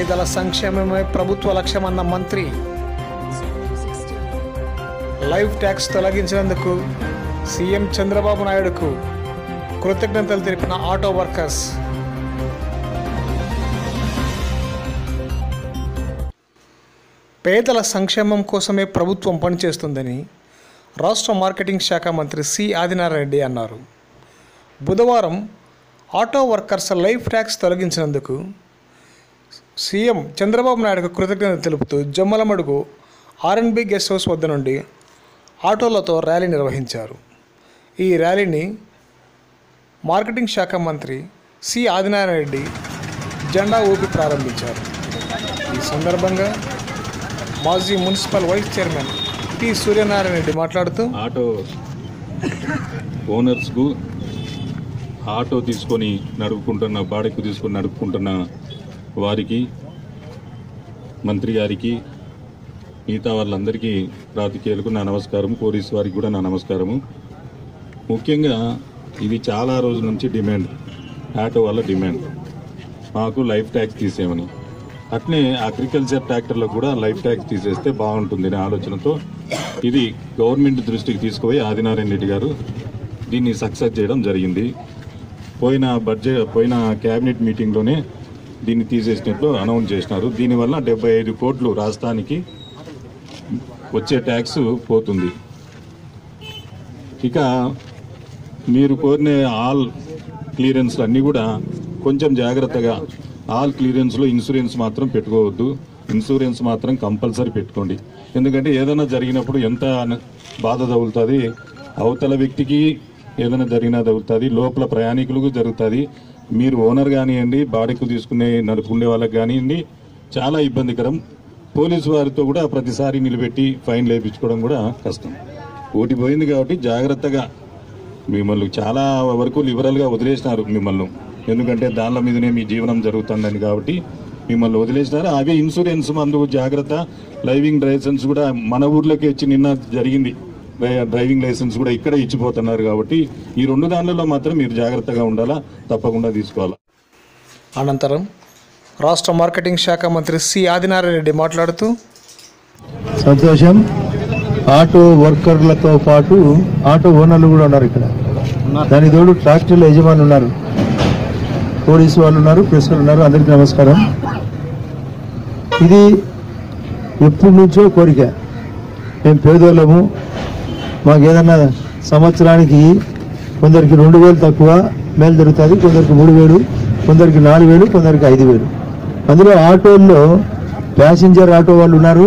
పేదల సంక్షేమమే ప్రభుత్వ లక్ష్యమన్న మంత్రి లైఫ్ ట్యాక్స్ తొలగించినందుకు సీఎం చంద్రబాబు నాయుడుకు కృతజ్ఞతలు తెలిపిన ఆటో వర్కర్స్. పేదల సంక్షేమం కోసమే ప్రభుత్వం పనిచేస్తుందని రాష్ట్ర మార్కెటింగ్ శాఖ మంత్రి సి ఆదినారాయణరెడ్డి అన్నారు. బుధవారం ఆటో వర్కర్స్ లైఫ్ ట్యాక్స్ తొలగించినందుకు సీఎం చంద్రబాబు నాయుడుకు కృతజ్ఞతలు తెలుపుతూ జమ్మలమడుగు ఆర్ఎన్బి గెస్ట్ హౌస్ వద్ద నుండి ఆటోలతో ర్యాలీ నిర్వహించారు. ఈ ర్యాలీని మార్కెటింగ్ శాఖ మంత్రి సి ఆదినారాయణ రెడ్డి జెండా ఊపి ప్రారంభించారు. ఈ సందర్భంగా మాజీ municipal vice chairman T Suryanarayana Reddy మాట్లాడుతూ ఆటో ఓనర్స్కు ఆటో తీసుకొని నడుపుకుంటున్న బాడెక్కు తీసుకొని నడుపుకుంటున్న వారికి మంత్రి గారికి మిగతా వాళ్ళందరికీ రాతికేయులకు నా నమస్కారం పోలీస్ వారికి కూడా నా నమస్కారము. ముఖ్యంగా ఇది చాలా రోజుల నుంచి డిమాండ్ ఆటో వల్ల డిమాండ్. మాకు లైఫ్ ట్యాక్స్ తీసేయమని. అట్నే అగ్రికల్చర్ ట్రాక్టర్లో కూడా లైఫ్ ట్యాక్స్ తీసేస్తే బాగుంటుంది అనే ఆలోచనతో ఇది గవర్నమెంట్ దృష్టికి తీసుకుపోయి ఆదినారాయణ రెడ్డి గారు దీన్ని సక్సెస్ చేయడం జరిగింది. పోయిన బడ్జెట్ పోయిన క్యాబినెట్ మీటింగ్లోనే దీన్ని తీసేసినట్లు అనౌన్స్ చేసినారు. దీనివల్ల డెబ్బై ఐదు కోట్లు రాష్ట్రానికి వచ్చే ట్యాక్స్ పోతుంది. ఇక మీరు కోరిన ఆల్ క్లియరెన్స్లు అన్నీ కూడా కొంచెం జాగ్రత్తగా ఆల్ క్లియరెన్స్లో ఇన్సూరెన్స్ మాత్రం పెట్టుకోవద్దు. ఇన్సూరెన్స్ మాత్రం కంపల్సరీ పెట్టుకోండి. ఎందుకంటే ఏదైనా జరిగినప్పుడు ఎంత బాధ తగులుతుంది అవతల వ్యక్తికి ఏదైనా జరిగినా తగులుతుంది లోపల ప్రయాణికులకు జరుగుతుంది మీరు ఓనర్ కానివ్వండి బాడీకు తీసుకునే నడుపుకునే వాళ్ళకి కానివ్వండి చాలా ఇబ్బందికరం. పోలీసు వారితో కూడా ప్రతిసారి నిలబెట్టి ఫైన్ లేపించుకోవడం కూడా కష్టం. ఓటి పోయింది కాబట్టి జాగ్రత్తగా మిమ్మల్ని చాలా వరకు లిబరల్గా వదిలేసినారు మిమ్మల్ని. ఎందుకంటే దానిల మీదనే మీ జీవనం జరుగుతుందని కాబట్టి మిమ్మల్ని వదిలేసినారు. అవే ఇన్సూరెన్స్ మందు జాగ్రత్త లైవింగ్ లైసెన్స్ కూడా మన ఊర్లోకి వచ్చి నిన్న జరిగింది. డ్రైవింగ్ లైసెన్స్ కూడా ఇక్కడ ఇచ్చిపోతున్నారు కాబట్టి ఈ రెండు దానిలో మాత్రం మీరు జాగ్రత్తగా ఉండాలా? తప్పకుండా తీసుకోవాలా? అనంతరం రాష్ట్ర మార్కెటింగ్ శాఖ మంత్రి సి ఆదినారాయణ రెడ్డి మాట్లాడుతూ సంతోషం. ఆటో వర్కర్లతో పాటు ఆటో ఓనర్లు కూడా ఉన్నారు ఇక్కడ. దాని తోడు ట్రాక్టర్ల యజమానులు ఉన్నారు. పోలీసు వాళ్ళు ఉన్నారు ప్రెస్ వాళ్ళు ఉన్నారు. అందరికీ నమస్కారం. ఇది ఎప్పటి నుంచో కోరిక. మేము పేదోళ్ళము మాకు ఏదన్నా సంవత్సరానికి కొందరికి రెండు వేలు తక్కువ మేలు జరుగుతుంది కొందరికి మూడు వేలు కొందరికి నాలుగు వేలు కొందరికి ఐదు వేలు. అందులో ఆటోల్లో ప్యాసింజర్ ఆటో వాళ్ళు ఉన్నారు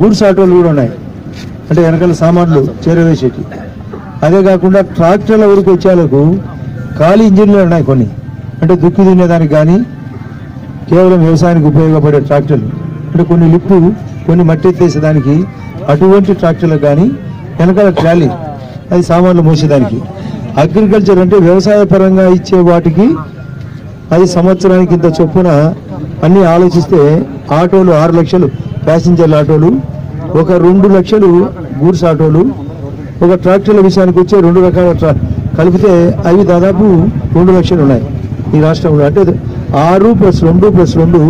గూడ్స్ ఆటోలు కూడా ఉన్నాయి. అంటే వెనకాల సామాన్లు చేరవేసేటి అదే కాకుండా ట్రాక్టర్ల వరకు వచ్చేలకు ఖాళీ ఇంజిన్లు ఉన్నాయి కొన్ని. అంటే దుక్కి తినేదానికి కానీ కేవలం వ్యవసాయానికి ఉపయోగపడే ట్రాక్టర్లు. అంటే కొన్ని లిప్పు కొన్ని మట్టి ఎత్తేసేదానికి అటువంటి ట్రాక్టర్లకు కానీ వెనకాల ట్రాలీ. అది సామాన్లు మోసేదానికి. అగ్రికల్చర్ అంటే వ్యవసాయ పరంగా ఇచ్చే వాటికి అది సంవత్సరానికి ఇంత చొప్పున అన్నీ ఆలోచిస్తే ఆటోలు ఆరు లక్షలు ప్యాసింజర్ల ఆటోలు ఒక రెండు లక్షలు గూడ్స్ ఆటోలు ఒక ట్రాక్టర్ల విషయానికి వచ్చే రెండు రకాల ట్రా కలిపితే అవి దాదాపు రెండు లక్షలు ఉన్నాయి ఈ రాష్ట్రంలో. అంటే ఆరు ప్లస్ రెండు ప్లస్ రెండు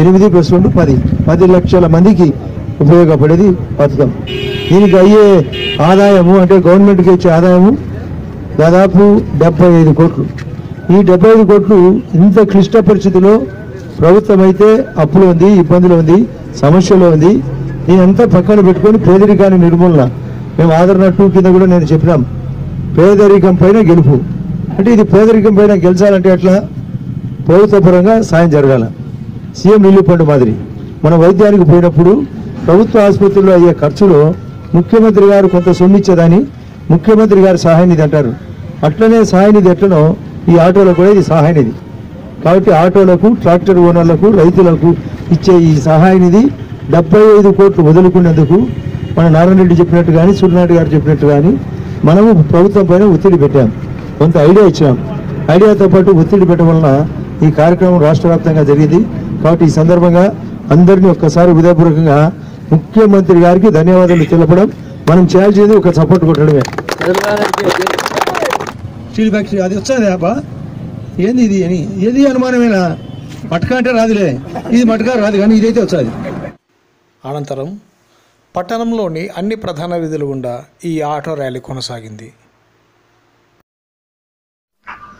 ఎనిమిది ప్లస్ రెండు పది. పది లక్షల మందికి ఉపయోగపడేది పథకం. దీనికి అయ్యే ఆదాయము అంటే గవర్నమెంట్కి ఇచ్చే ఆదాయము దాదాపు డెబ్బై ఐదు కోట్లు. ఈ డెబ్బై ఐదు కోట్లు ఇంత క్లిష్ట పరిస్థితిలో ప్రభుత్వం అయితే అప్పులు ఉంది ఇబ్బందులు ఉంది సమస్యలో ఉంది. దీనంతా పక్కన పెట్టుకొని పేదరికాన్ని నిర్మూలన. మేము ఆదరణ టూ కింద కూడా నేను చెప్పినాం. పేదరికం పైన గెలుపు. అంటే ఇది పేదరికం పైన గెలిచాలంటే ఎట్లా? ప్రభుత్వ పరంగా సాయం జరగాల. సీఎం రిలీఫ్ మాదిరి. మన వైద్యానికి పోయినప్పుడు ప్రభుత్వ ఆసుపత్రిలో అయ్యే ఖర్చులో ముఖ్యమంత్రి గారు కొంత సొమ్మిచ్చేదాన్ని ముఖ్యమంత్రి గారు సహాయ నిధి అంటారు. అట్లనే సహాయ నిధి ఎట్లనో ఈ ఆటోలకు కూడా ఇది సహాయ నిధి. కాబట్టి ఆటోలకు ట్రాక్టర్ ఓనర్లకు రైతులకు ఇచ్చే ఈ సహాయ నిధి డెబ్బై ఐదు కోట్లు వదులుకునేందుకు మన నారాయణ రెడ్డి చెప్పినట్టు కానీ సూర్యనాథ్ గారు చెప్పినట్టు కానీ మనము ప్రభుత్వం పైన ఒత్తిడి పెట్టాం. కొంత ఐడియా ఇచ్చాం. ఐడియాతో పాటు ఒత్తిడి పెట్టడం వలన ఈ కార్యక్రమం రాష్ట్ర వ్యాప్తంగా జరిగింది. కాబట్టి ఈ సందర్భంగా అందరినీ ఒక్కసారి హృదయపూర్వకంగా ముఖ్యమంత్రి గారికి ధన్యవాదాలు తెలపడం మనం చేయాల్సింది ఒక సపోర్ట్ కొట్టడమే. ఫీడ్బ్యాక్ అది వచ్చాది అబ్బా. ఏంది ఇది అని? ఏది అనుమానమేనా? మటక అంటే రాదులే. ఇది మటక రాదు కానీ ఇదైతే వచ్చాది అనంతరం పట్టణంలోని అన్ని ప్రధాన వీధుల గుండా ఈ ఆటో ర్యాలీ కొనసాగింది.